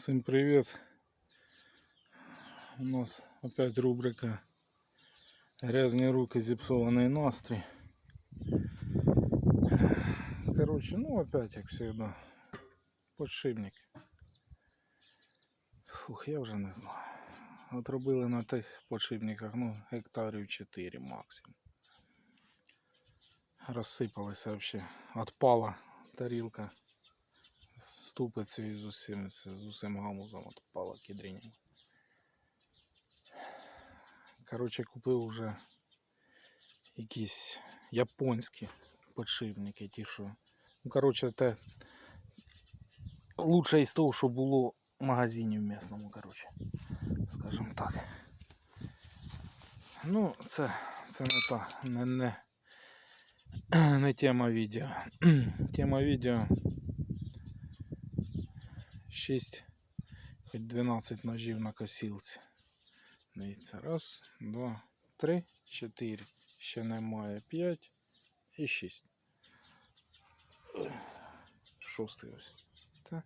Всем привет! У нас опять рубрика Грязные руки, зіпсований настрій. Короче, ну опять, як всегда, подшипник. Фух, я вже не знаю. От робили на тих подшипниках, ну, гектарів 4 максимум. Розсипалися вообще. Отпала тарілка з Ступицею з усім, з усім гамузом отпала кідріння. Коротше, купив вже якісь японські подшипники, ті, що. Ну, коротше, те лучше із того, що було в магазині в місному, коротше. Скажімо так. Ну, це, це не та, не, не, не тема відео. тема відео 6, хоч 12 ножів на косілці. Дивіться, раз, два, три, чотири. Ще немає п'ять і шість. Шостий ось. Так.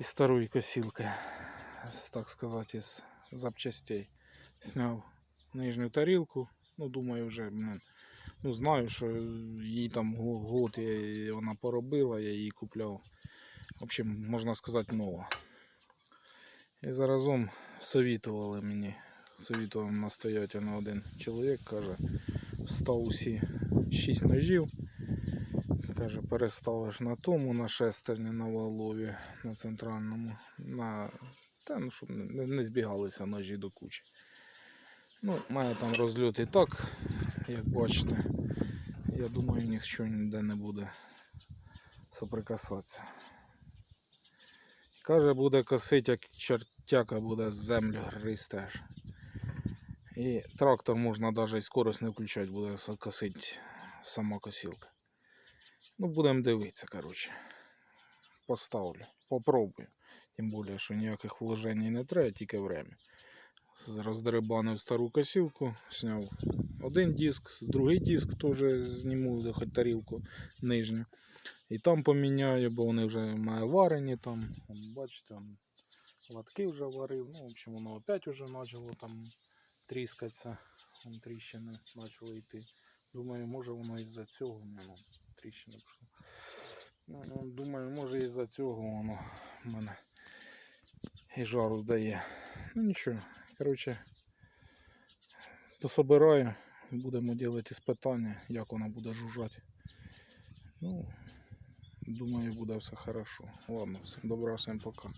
І старої косілки, так сказати, із запчастей. Сняв нижню тарілку. Ну, думаю, вже ну, знаю, що їй там год вона поробила, я її купляв. В общем, можна сказати, нова. І заразом совітували мені. Совітував настоятельно один чоловік, каже, встав усі шість ножів. Каже, переставиш на тому, на шестерні, на валові, на центральному, на. Та, ну, щоб не, не збігалися ножі до кучі. Ну, має там розльот і так, як бачите. Я думаю, нічого ніде не буде соприкасатися. Каже, буде косить, як чертяка буде землю гризти аж. І трактор можна навіть і скорость не включати, буде косить сама косілка. Ну, будемо дивитися, коротше. Поставлю, попробую. Тим більше, що ніяких вложень не треба, тільки время. Роздерибанив стару косілку, зняв один диск, другий диск теж зніму, хоч тарілку нижню. І там поміняю, бо вони вже має варені там. Бачите, латки вже варив. Ну, в общем, воно опять уже почало там тріскатися. Вон тріщини почали йти. Думаю, може воно із-за цього мене тріщини пішло. Ну, ну, думаю, може із-за цього воно в мене і жару дає. Ну нічого. Коротше, дособираю, будемо робити іспитання, як вона буде жужжати. Ну, Думаю, буде все хорошо. Ладно, всім добра, всім пока.